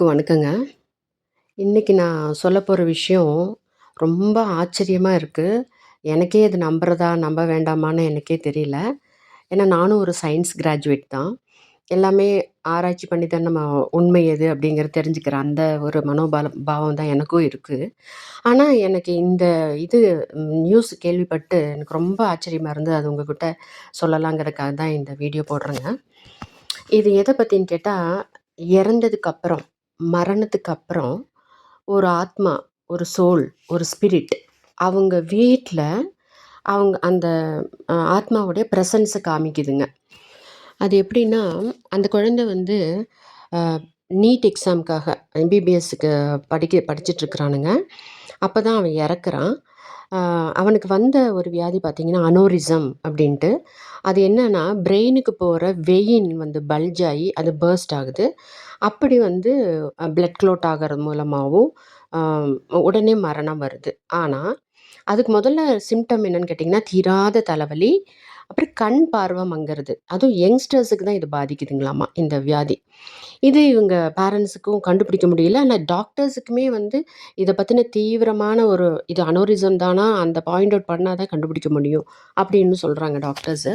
எல்லாருக்கும் வணக்கங்க. இன்னைக்கு நான் சொல்லப் போகிற விஷயம் ரொம்ப ஆச்சரியமாக இருக்குது எனக்கே இது நம்புறதா, நம்ப வேண்டாமான்னு எனக்கே தெரியல. ஏன்னா நானும் ஒரு சயின்ஸ் கிராஜுவேட் தான். எல்லாமே ஆராய்ச்சி பண்ணி தான் நம்ம உண்மை எது அப்படிங்கிறத தெரிஞ்சுக்கிற அந்த ஒரு மனோபாலம் பாவம் தான் எனக்கும் இருக்குது ஆனால் எனக்கு இந்த இது நியூஸ் கேள்விப்பட்டு எனக்கு ரொம்ப ஆச்சரியமாக இருந்தது. அது உங்ககிட்ட சொல்லலாங்கிறதுக்காக தான் இந்த வீடியோ போடுறேங்க. இது எதை பற்றின்னு கேட்டால் இறந்ததுக்கு அப்புறம், மரணத்துக்கு அப்புறம் ஒரு ஆத்மா, ஒரு சோல், ஒரு ஸ்பிரிட் அவங்க வீட்டில் அவங்க அந்த ஆத்மாவுடைய ப்ரெசன்ஸை காமிக்குதுங்க. அது எப்படின்னா, அந்த குழந்தை வந்து நீட் எக்ஸாமுக்காக எம்பிபிஎஸ்க்கு படிக்க படிச்சுட்ருக்குறானுங்க அப்போ தான் அவன் இறக்குறான். அவனுக்கு வந்த ஒரு வியாதி பார்த்திங்கன்னா அனோரிசம் அப்படின்ட்டு. அது என்னன்னா, பிரெயினுக்கு போகிற வெயின் வந்து பல்ஜ் ஆகி அது பர்ஸ்ட் ஆகுது. அப்படி வந்து ப்ளட் பிளட் க்ளோட் ஆகிறது மூலமாகவும் உடனே மரணம் வருது. ஆனால் அதுக்கு முதல்ல சிம்டம் என்னென்னு கேட்டிங்கன்னா தீராத தலைவலி, அப்புறம் கண் பார்வை மங்கிறது அதுவும் யங்ஸ்டர்ஸுக்கு தான் இது பாதிக்குதுங்களாமா, இந்த வியாதி. இது இவங்க பேரண்ட்ஸுக்கும் கண்டுபிடிக்க முடியல. ஆனால் டாக்டர்ஸுக்குமே வந்து இதை பற்றின தீவிரமான ஒரு இது அனோரிசம் தானா, அந்த பாயிண்ட் அவுட் பண்ணால் தான் கண்டுபிடிக்க முடியும் அப்படின்னு சொல்கிறாங்க டாக்டர்ஸு.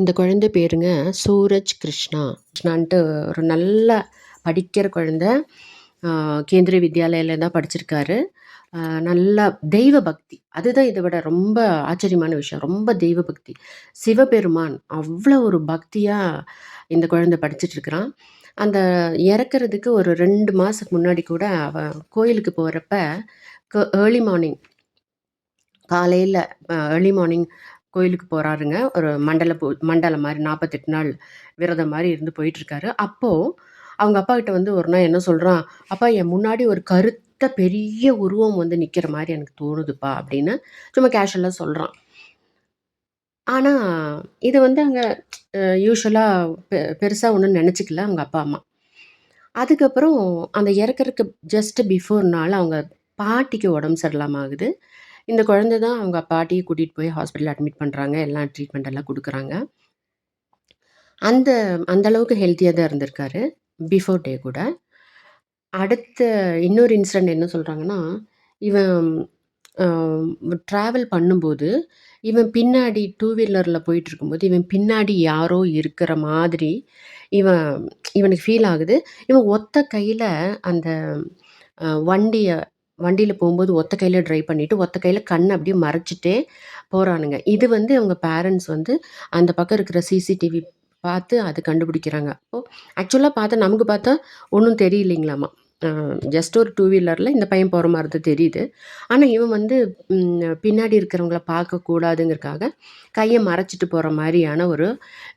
இந்த குழந்தை பேருங்க சூரஜ் கிருஷ்ணா. கிருஷ்ணான்ட்டு ஒரு நல்ல படிக்கிற குழந்தை. கேந்திரிய வித்யாலயால தான் படிச்சிருக்காரு. நல்லா தெய்வ பக்தி. அதுதான் இதை விட ரொம்ப ஆச்சரியமான விஷயம். ரொம்ப தெய்வ பக்தி. சிவபெருமான் அவ்வளோ ஒரு பக்தியாக இந்த குழந்தை படிச்சிட்ருக்கிறான் அந்த இறக்கறதுக்கு ஒரு ரெண்டு மாதத்துக்கு முன்னாடி கூட அவன் கோயிலுக்கு போகிறப்ப க ஏர்லி மார்னிங் காலையில் ஏர்லி மார்னிங் கோயிலுக்கு போகிறாருங்க ஒரு மண்டல பூ மண்டலம் மாதிரி நாற்பத்தெட்டு நாள் விரதம் மாதிரி இருந்து போயிட்டுருக்காரு. அப்போது அவங்க அப்பாகிட்ட வந்து ஒரு நாள் என்ன சொல்கிறான் "அப்பா என் முன்னாடி ஒரு கருத்து பெரிய உருவம் வந்து நிற்கிற மாதிரி எனக்கு தோணுதுப்பா" அப்படின்னு சும்மா கேஷுவலாக சொல்கிறான் ஆனால் இது வந்து அங்கே யூஸ்வலாக பெ பெருசாக ஒன்றும் நினச்சிக்கல அவங்க அப்பா, அம்மா. அதுக்கப்புறம் அந்த இறக்கறக்கு ஜஸ்ட் பிஃபோர் நாள் அவங்க பாட்டிக்கு உடம்பு சரியில்லாம ஆகுது. இந்த குழந்தை தான் அவங்க பாட்டியை கூட்டிகிட்டு போய் ஹாஸ்பிட்டல் அட்மிட் பண்ணுறாங்க எல்லாம் ட்ரீட்மெண்ட் எல்லாம் கொடுக்குறாங்க அந்த அந்த அளவுக்கு தான் இருந்திருக்காரு. பிஃபோர் டே கூட. அடுத்த இன்னொரு இன்சிடெண்ட் என்ன சொல்கிறாங்கன்னா இவன் ட்ராவல் பண்ணும்போது, இவன் பின்னாடி டூ வீலர்ல போயிட்டுருக்கும்போது, இவன் பின்னாடி யாரோ இருக்கிற மாதிரி இவன் இவனுக்கு ஃபீல் ஆகுது. இவன் ஒத்த கையில அந்த அ வண்டிய வண்டியில போம்போது ஒத்த கையில ட்ரைவ் பண்ணிட்டு, ஒத்த கையில கண்ண அப்படியே மறைச்சுட்டே போறானுங்க. இது வந்து அவங்க பேரண்ட்ஸ் வந்து அந்த பக்கம் இருக்கிற சிசிடிவி பார்த்து அது கண்டுபிடிக்கிறாங்க. அப்போ ஆக்சுவலா பார்த்தா நமக்கு பார்த்தா ஒண்ணும் தெரியலைங்களாமா. ஜஸ்ட் ஒரு டூ வீலரில் இந்த பையன் போகிற மாதிரி தான் தெரியுது. ஆனால் இவன் வந்து பின்னாடி இருக்கிறவங்கள பார்க்கக்கூடாதுங்கிறக்காக, கையை மறைச்சிட்டு போகிற மாதிரியான ஒரு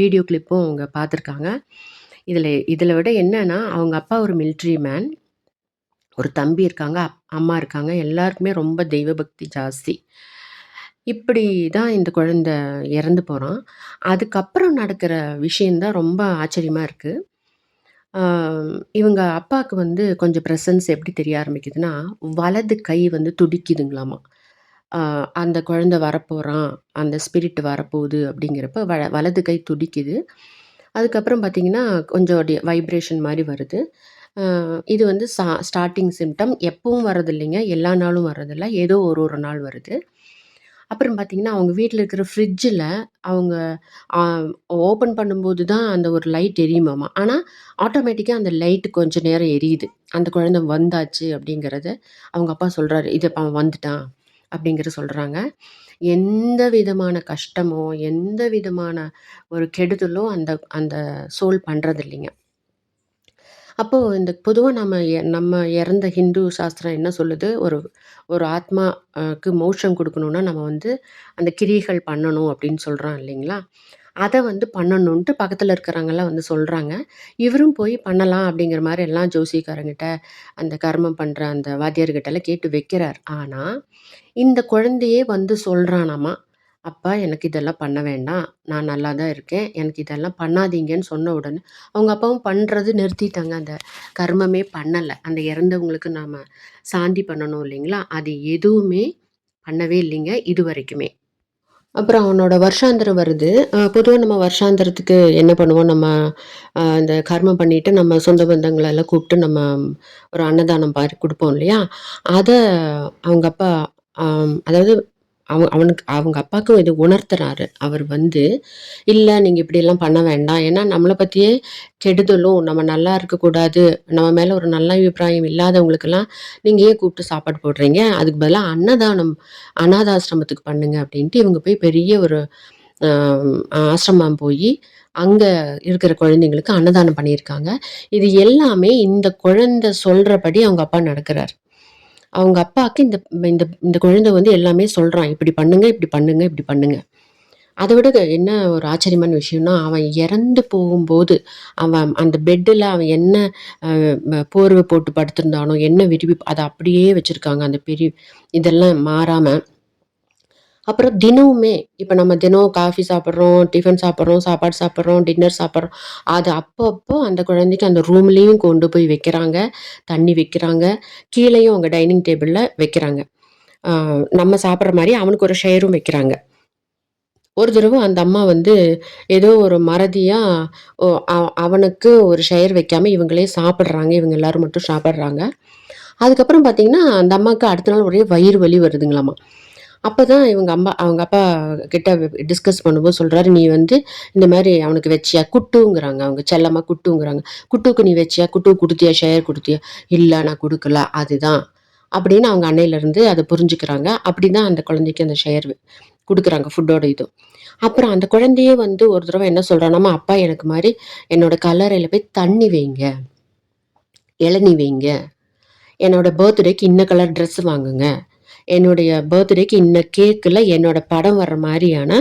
வீடியோ கிளிப்பும் அவங்க பார்த்துருக்காங்க. இதில் இதில் விட என்னென்னா அவங்க அப்பா ஒரு மிலிட்ரி மேன். ஒரு தம்பி இருக்காங்க, அப் அம்மா இருக்காங்க. எல்லாருக்குமே ரொம்ப தெய்வ பக்தி ஜாஸ்தி. இப்படி தான் இந்த குழந்தை இறந்து போகிறான் அதுக்கப்புறம் நடக்கிற விஷயந்தான் ரொம்ப ஆச்சரியமாக இருக்குது இவங்க அப்பாக்கு வந்து கொஞ்சம் பிரசன்ஸ் எப்படி தெரிய ஆரம்பிக்குதுன்னா, வலது கை வந்து துடிக்குதுங்களாமா. அந்த குழந்தை வரப்போறான், அந்த ஸ்பிரிட் வரப்போகுது அப்படிங்கிறப்ப வ வலது கை துடிக்குது. அதுக்கப்புறம் பார்த்தீங்கன்னா, கொஞ்சம் டி வைப்ரேஷன் மாரி வருது. இது வந்து சா ஸ்டார்ட்டிங் சிம்ப்டம். எப்பவும் வரதில்லைங்க. எல்லா நாளும் வர்றதில்ல. ஏதோ ஒரு ஒரு நாள் வருது. அப்புறம் பார்த்தீங்கன்னா, அவங்க வீட்ல இருக்கிற ஃப்ரிட்ஜில அவங்க ஓப்பன் பண்ணும்போது தான் அந்த ஒரு லைட் எரியுமாமா. ஆனா, ஆட்டோமேட்டிக்கா அந்த லைட் கொஞ்ச நேரம் எரியுது. அந்த குழந்தை வந்தாச்சு அப்படிங்கிறத அவங்க அப்பா சொல்றாரு. "இது அவன் வந்துட்டான்" அப்படிங்கிறத சொல்றாங்க. எந்த விதமான கஷ்டமோ, எந்த விதமான ஒரு கெடுதலோ அந்த அந்த சோல் பண்றதில்லைங்க. அப்போ இந்த பொதுவா நம்ம எ நம்ம இறந்த ஹிந்து சாஸ்திரம் என்ன சொல்லுது? ஒரு ஒரு ஆத்மாக்கு அ கொடுக்கணுன்னா மோட்சம் குடுக்கணும்னா, நம்ம வந்து அந்த கிரியைகள் பண்ணணும் அப்படின்னு சொல்றோம் இல்லைங்களா? அத வந்து பண்ணணுன்ட்டு பக்கத்துல இருக்கிறவங்கலாம் வந்து சொல்றாங்க. இவரும் போய் பண்ணலாம் அப்படிங்கிற மாரி எல்லாம் ஜோசியக்காரங்கிட்ட, அந்த கர்மம் பண்ற அந்த வாத்தியார்கிட்டலாம் கேட்டு வைக்கிறார். ஆனா, இந்த குழந்தையே வந்து சொல்றானாமா, "அப்பா எனக்கு இதெல்லாம் பண்ண வேண்டாம். நான் நல்லா தான் இருக்கேன். எனக்கு இதெல்லாம் பண்ணாதீங்கன்னு" சொன்ன உடனே, அவங்க அப்பாவும் பண்றது நிறுத்திட்டாங்க. அந்த கர்மமே பண்ணல. அந்த இறந்தவங்களுக்கு நாம சாந்தி பண்ணணும் இல்லைங்களா? அது எதுவுமே பண்ணவே இல்லைங்க இதுவரைக்குமே. அப்புறம் அவனோட வருஷாந்திரம் வருது. அ பொதுவா நம்ம வருஷாந்திரத்துக்கு என்ன பண்ணுவோம், நம்ம அ இந்த கர்மம் பண்ணிட்டு நம்ம சொந்த பந்தங்கள எல்லாம் கூப்பிட்டு நம்ம ஒரு அன்னதானம் மாரி குடுப்போம் இல்லையா? அத அவங்க அப்பா அம் அதாவது அவன் அவனுக்கு அவங்க அப்பாவுக்கும் இது உணர்த்துறாரு. அவர் வந்து, இல்லை நீங்கள் இப்படியெல்லாம் பண்ண வேண்டாம். ஏன்னா நம்மளை பற்றியே கெடுதலும், நம்ம நல்லா இருக்கக்கூடாது, நம்ம மேலே ஒரு நல்ல அபிப்பிராயம் இல்லாதவங்களுக்கெல்லாம் நீங்கள் ஏன் கூப்பிட்டு சாப்பாடு போடுறீங்க? அதுக்கு பதிலாக அன்னதானம் அனாதாசிரமத்துக்கு பண்ணுங்க." அப்படின்ட்டு இவங்க போய் பெரிய ஒரு ஆசிரமம் போய் அங்கே இருக்கிற குழந்தைங்களுக்கு அன்னதானம் பண்ணியிருக்காங்க. இது எல்லாமே இந்த குழந்தை சொல்கிறபடி அவங்க அப்பா நடக்கிறார் அவங்க அப்பாக்கு இந்த இந்த இந்த குழந்தை வந்து எல்லாமே சொல்கிறான் "இப்படி பண்ணுங்க, இப்படி பண்ணுங்க, இப்படி பண்ணுங்க." அதை விட என்ன ஒரு ஆச்சரியமான விஷயம்னா, அவன் இறந்து போகும்போது, அவன் அந்த பெட்டில் அவன் என்ன போர்வை போட்டு படுத்திருந்தானோ, என்ன விரும்பி அதை அப்படியே வச்சுருக்காங்க அந்த பெரிய இதெல்லாம் மாறாமல் அப்புறம் தினமுமே இப்போ நம்ம தினம் காஃபி சாப்பிட்றோம் டிஃபன் சாப்பிட்றோம் சாப்பாடு சாப்பிட்றோம் டின்னர் சாப்பிட்றோம் அது அப்பப்போ அந்த குழந்தைக்கு அந்த ரூம்லேயும் கொண்டு போய் வைக்கிறாங்க. தண்ணி வைக்கிறாங்க. கீழேயும் அவங்க டைனிங் டேபிளில் வைக்கிறாங்க. நம்ம சாப்பிட்ற மாதிரி அவனுக்கு ஒரு ஷேரும் வைக்கிறாங்க. ஒரு தடவை அந்த அம்மா வந்து ஏதோ ஒரு மறதியாக அவனுக்கு ஒரு ஷேர் வைக்காமல் இவங்களே சாப்பிட்றாங்க இவங்க எல்லாரும் மட்டும் சாப்பிட்றாங்க அதுக்கப்புறம் பார்த்தீங்கன்னா, அந்த அம்மாவுக்கு அடுத்த நாள் ஒரே வயிறு வலி வருதுங்களாம்மா அப்போ தான் இவங்க அம்மா அவங்க அப்பா கிட்ட டிஸ்கஸ் பண்ணும்போது சொல்கிறாரு "நீ வந்து இந்த மாதிரி அவனுக்கு வச்சியா?" குட்டுங்கிறாங்க. அவங்க செல்லமாக குட்டுங்கிறாங்க. குட்டுக்கு நீ வச்சியா? குட்டு கொடுத்தியா ஷேர் கொடுத்தியா இல்லை நான் கொடுக்கல அதுதான்." அப்படின்னு அவங்க அன்னையிலேருந்து அதை புரிஞ்சுக்கிறாங்க. அப்படி தான் அந்த குழந்தைக்கு அந்த ஷேர் கொடுக்குறாங்க ஃபுட்டோட இதுவும் அப்புறம் அந்த குழந்தையே வந்து ஒரு தடவை என்ன சொல்கிறானாமா "அப்பா எனக்கு மாதிரி என்னோட கல்லறையில் போய் தண்ணி வைங்க. இளநி வைங்க. என்னோட பர்த்டேக்கு இன்ன கலர் ட்ரெஸ் வாங்குங்க. என்னுடைய பர்த்டேக்கு இன்ன கேக்கில் என்னோட படம் வர்ற மாதிரியான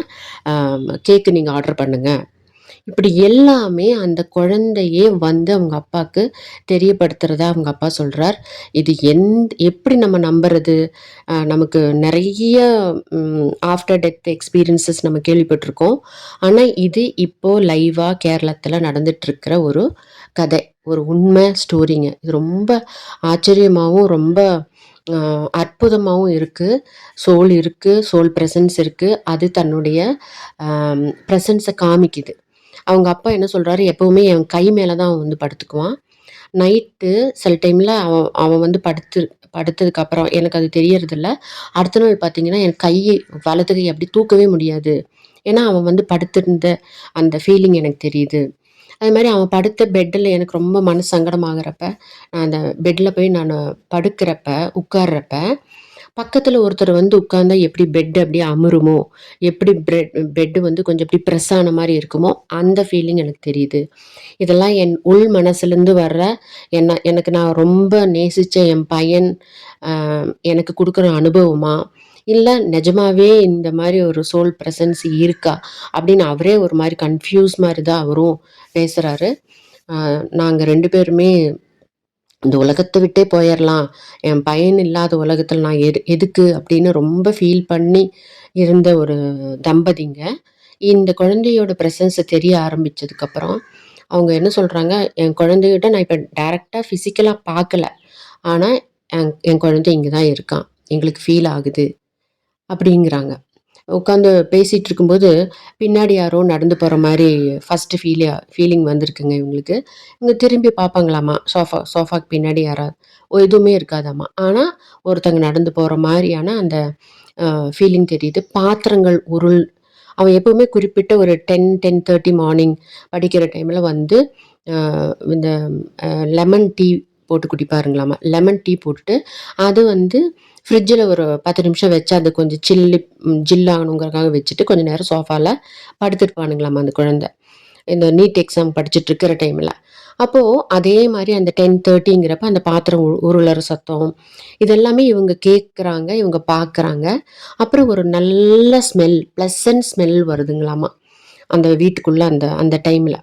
கேக்கு நீங்கள் ஆர்டர் பண்ணுங்கள் இப்படி எல்லாமே அந்த குழந்தையே வந்து அவங்க அப்பாவுக்கு தெரியப்படுத்துறதா அவங்க அப்பா சொல்கிறார் இது எந் எப்படி நம்ம நம்புறது? நமக்கு நிறைய ஆஃப்டர் டெத் எக்ஸ்பீரியன்ஸஸ் நம்ம கேள்விப்பட்டிருக்கோம் ஆனால் இது இப்போது லைவாக கேரளத்தில் நடந்துட்டுருக்கிற ஒரு கதை. ஒரு உண்மை ஸ்டோரிங்க. இது ரொம்ப ஆச்சரியமாகவும் ரொம்ப அற்புதமாகவும் இருக்குது சோல் இருக்குது சோல் ப்ரெசன்ஸ் இருக்குது அது தன்னுடைய ப்ரெசன்ஸை காமிக்குது. அவங்க அப்பா என்ன சொல்கிறாரு எப்போவுமே என் கை மேலே தான் அவன் வந்து படுத்துக்குவான். நைட்டு சில டைமில் அவன் அவன் வந்து படுத்து படுத்ததுக்கப்புறம் எனக்கு அது தெரியறதில்ல. அடுத்த நாள் பார்த்தீங்கன்னா, என் கை வலது கை அப்படி தூக்கவே முடியாது. ஏன்னா, அவன் வந்து படுத்திருந்த அந்த ஃபீலிங் எனக்கு தெரியுது." அது மாதிரி அவன் படுத்த பெட்டில் எனக்கு ரொம்ப மன சங்கடமாகிறப்ப நான் அந்த பெட்டில் போய் நான் படுக்கிறப்ப, உட்கார்றப்ப, பக்கத்தில் ஒருத்தர் வந்து உட்கார்ந்தா எப்படி பெட் அப்படியே அமுருமோ, எப்படி பிரெட் பெட் வந்து கொஞ்சம் இப்படி ப்ரெஸ் ஆன மாதிரி இருக்குமோ, அந்த ஃபீலிங் எனக்கு தெரியுது. இதெல்லாம் என் உள் மனசுலேருந்து வர்ற என்ன எனக்கு நான் ரொம்ப நேசித்த என் பையன் எனக்கு கொடுக்குற அனுபவமாக இல்லை நிஜமாவே இந்த மாதிரி ஒரு சோல் ப்ரெசன்ஸ் இருக்கா? அப்படின்னு அவரே ஒரு மாதிரி கன்ஃப்யூஸ் மாதிரி தான் அவரும் பேசுகிறாரு நாங்கள் ரெண்டு பேருமே இந்த உலகத்தை விட்டே போயிடலாம் என் பையன் இல்லாத உலகத்தில் நான் எது எதுக்கு அப்படின்னு ரொம்ப ஃபீல் பண்ணி இருந்த ஒரு தம்பதிங்க. இந்த குழந்தையோட ப்ரெசன்ஸை தெரிய ஆரம்பிச்சதுக்கப்புறம், அவங்க என்ன சொல்கிறாங்க "என் குழந்தைகிட்ட நான் இப்போ டைரெக்டாக ஃபிசிக்கலாக பார்க்கல. ஆனால் என் என் குழந்தை இங்கே தான் இருக்கான். எங்களுக்கு ஃபீல் ஆகுது." அப்படிங்கிறாங்க. உட்காந்து பேசிகிட்டு இருக்கும்போது, பின்னாடி யாரோ நடந்து போகிற மாதிரி ஃபஸ்ட்டு ஃபீலே ஃபீலிங் வந்திருக்குங்க இவங்களுக்கு. இவங்க திரும்பி பார்ப்பாங்களாமா, சோஃபா சோஃபாக்கு பின்னாடி யாராவது ஓ எதுவுமே இருக்காதாம்மா ஆனால் ஒருத்தங்க நடந்து போகிற மாதிரியான அந்த ஃபீலிங் தெரியுது. பாத்திரங்கள் உருள் அவன் எப்பவுமே குறிப்பிட்ட ஒரு 10, 10:30 மார்னிங் படிக்கிற டைமில் வந்து, இந்த லெமன் டீ போட்டு குடிப்பாருங்களாமா. லெமன் டீ போட்டுட்டு, அது வந்து ஃப்ரிட்ஜில் ஒரு 10 நிமிஷம் வச்சு அது கொஞ்சம் சில்லு ஜில்லாகணுங்கிறக்காக வச்சுட்டு, கொஞ்சம் நேரம் சோஃபாவில் படுத்துருப்பானுங்களாம் அந்த குழந்தை. இந்த நீட் எக்ஸாம் படிச்சுட்டு இருக்கிற அப்போது அதே மாதிரி அந்த 10:30ங்கிறப்ப அந்த பாத்திரம் உ உருளற சத்தம், இதெல்லாமே இவங்க கேட்குறாங்க, இவங்க பார்க்குறாங்க. அப்புறம் ஒரு நல்ல ஸ்மெல், ப்ளசன்ட் ஸ்மெல் வருதுங்களாமா. அந்த வீட்டுக்குள்ளே அந்த அந்த டைமில்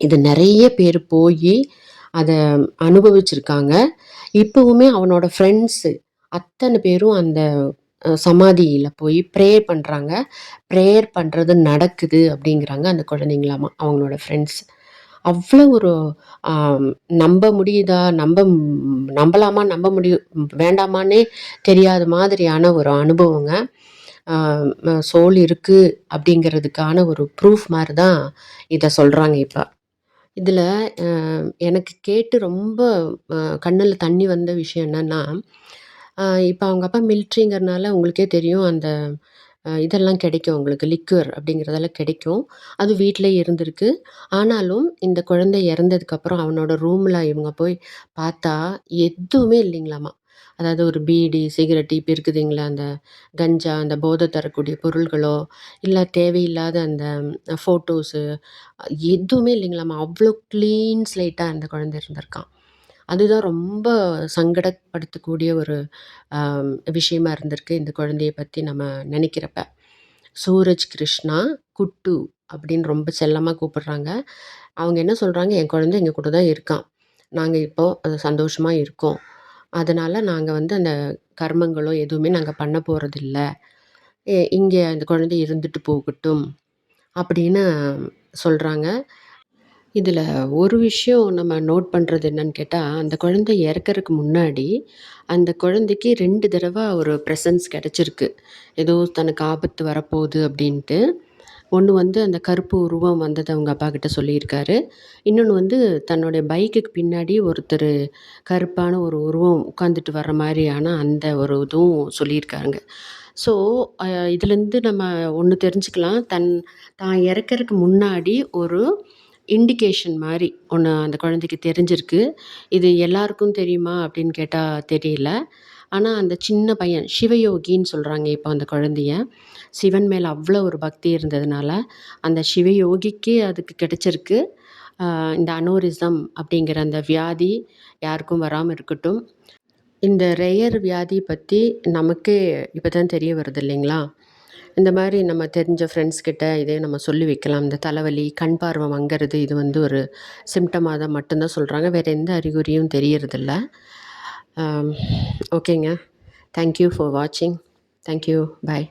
இது நிறைய பேர் போய் அதை அனுபவிச்சிருக்காங்க. இப்போவுமே அவனோட ஃப்ரெண்ட்ஸு அத்தனை பேரும் அந்த சமாதியில் போய் ப்ரே பண்ணுறாங்க ப்ரேயர் பண்ணுறது நடக்குது அப்படிங்கிறாங்க அந்த குழந்தைங்களாமா, அவங்களோட ஃப்ரெண்ட்ஸ். அவ்வளோ ஒரு நம்ப முடியுதா? நம்ப நம்பலாமா? நம்ப முடியும் வேண்டாமான்னே தெரியாத மாதிரியான ஒரு அனுபவங்க. சோல் இருக்குது அப்படிங்கிறதுக்கான ஒரு ப்ரூஃப் மாதிரி தான் இதை சொல்கிறாங்க இப்போ இதில் எனக்கு கேட்டு ரொம்ப கண்ணில் தண்ணி வந்த விஷயம் என்னென்னா இப்போ அவங்க அப்பா மிலிட்ரிங்கிறனால உங்களுக்கே தெரியும் அந்த இதெல்லாம் கிடைக்கும் உங்களுக்கு லிக்யூர் அப்படிங்கிறதெல்லாம் கிடைக்கும். அது வீட்டிலே இருந்திருக்கு. ஆனாலும் இந்த குழந்தை இறந்ததுக்கப்புறம் அவனோட ரூமில் இவங்க போய் பார்த்தா எதுவுமே இல்லைங்களாமா. அதாவது ஒரு பீடி சிகரெட் இப்போ இருக்குதுங்களா அந்த கஞ்சா அந்த போதை தரக்கூடிய பொருள்களோ இல்லை தேவையில்லாத அந்த ஃபோட்டோஸு எதுவுமே இல்லைங்களாமா. அவ்வளோ க்ளீன் ஸ்லைட்டாக அந்த குழந்தை இருந்திருக்கான். அதுதான் ரொம்ப சங்கடப்படுத்தக்கூடிய ஒரு விஷயமா இருந்திருக்கு இந்த குழந்தைய பற்றி நம்ம நினைக்கிறப்ப. சூரஜ் கிருஷ்ணா குட்டு அப்படின்னு ரொம்ப செல்லமாக கூப்பிடுறாங்க. அவங்க என்ன சொல்கிறாங்க என் குழந்தை எங்கள் கூட தான் இருக்கான். நாங்கள் இப்போது சந்தோஷமாக இருக்கோம். அதனால் நாங்கள் வந்து அந்த கர்மங்களோ எதுவுமே நாங்கள் பண்ண போகிறதில்ல இங்கே அந்த குழந்தை இருந்துட்டு போகட்டும் அப்படின்னு சொல்கிறாங்க இதில் ஒரு விஷயம் நம்ம நோட் பண்ணுறது என்னன்னு கேட்டால் அந்த குழந்தை இறக்கறதுக்கு முன்னாடி அந்த குழந்தைக்கு ரெண்டு தடவை ஒரு ப்ரெசன்ஸ் கிடச்சிருக்கு. ஏதோ தனக்கு ஆபத்து வரப்போகுது அப்படின்ட்டு. ஒன்று வந்து அந்த கருப்பு உருவம் வந்ததை அவங்க அப்பா கிட்ட சொல்லியிருக்காரு. இன்னொன்று வந்து தன்னுடைய பைக்குக்கு பின்னாடி ஒருத்தர் கருப்பான ஒரு உருவம் உட்காந்துட்டு வர்ற மாதிரியான அந்த ஒரு இதுவும் சொல்லியிருக்காங்க. ஸோ இதுலேருந்து நம்ம ஒன்று தெரிஞ்சுக்கலாம். தன் தான் இறக்கறதுக்கு முன்னாடி ஒரு இண்டிகேஷன் மாதிரி ஒன்று அந்த குழந்தைக்கு தெரிஞ்சிருக்கு. இது எல்லாருக்கும் தெரியுமா அப்படின்னு கேட்டால் தெரியல. ஆனால் அந்த சின்ன பையன் சிவயோகின்னு சொல்கிறாங்க இப்போ அந்த குழந்தைய. சிவன் மேலே அவ்வளோ ஒரு பக்தி இருந்ததுனால அந்த சிவயோகிக்கு அதுக்கு கிடச்சிருக்கு. இந்த அனோரிசம் அப்படிங்கிற அந்த வியாதி யாருக்கும் வராமல் இருக்கட்டும். இந்த ரேயர் வியாதி பற்றி நமக்கே இப்போ தான் தெரிய வருது இல்லைங்களா? இந்த மாதிரி நம்ம தெரிஞ்ச ஃப்ரெண்ட்ஸ் கிட்ட இதே நம்ம சொல்லி வைக்கலாம். இந்த தலைவலி கண் பார்வை மங்கிறது இது வந்து ஒரு சிம்டமாக தான் மட்டும்தான் சொல்கிறாங்க வேறு எந்த அறிகுறியும் தெரியறதில்ல. ஓகேங்க தேங்க்யூ ஃபார் வாட்சிங் தேங்க்யூ பாய்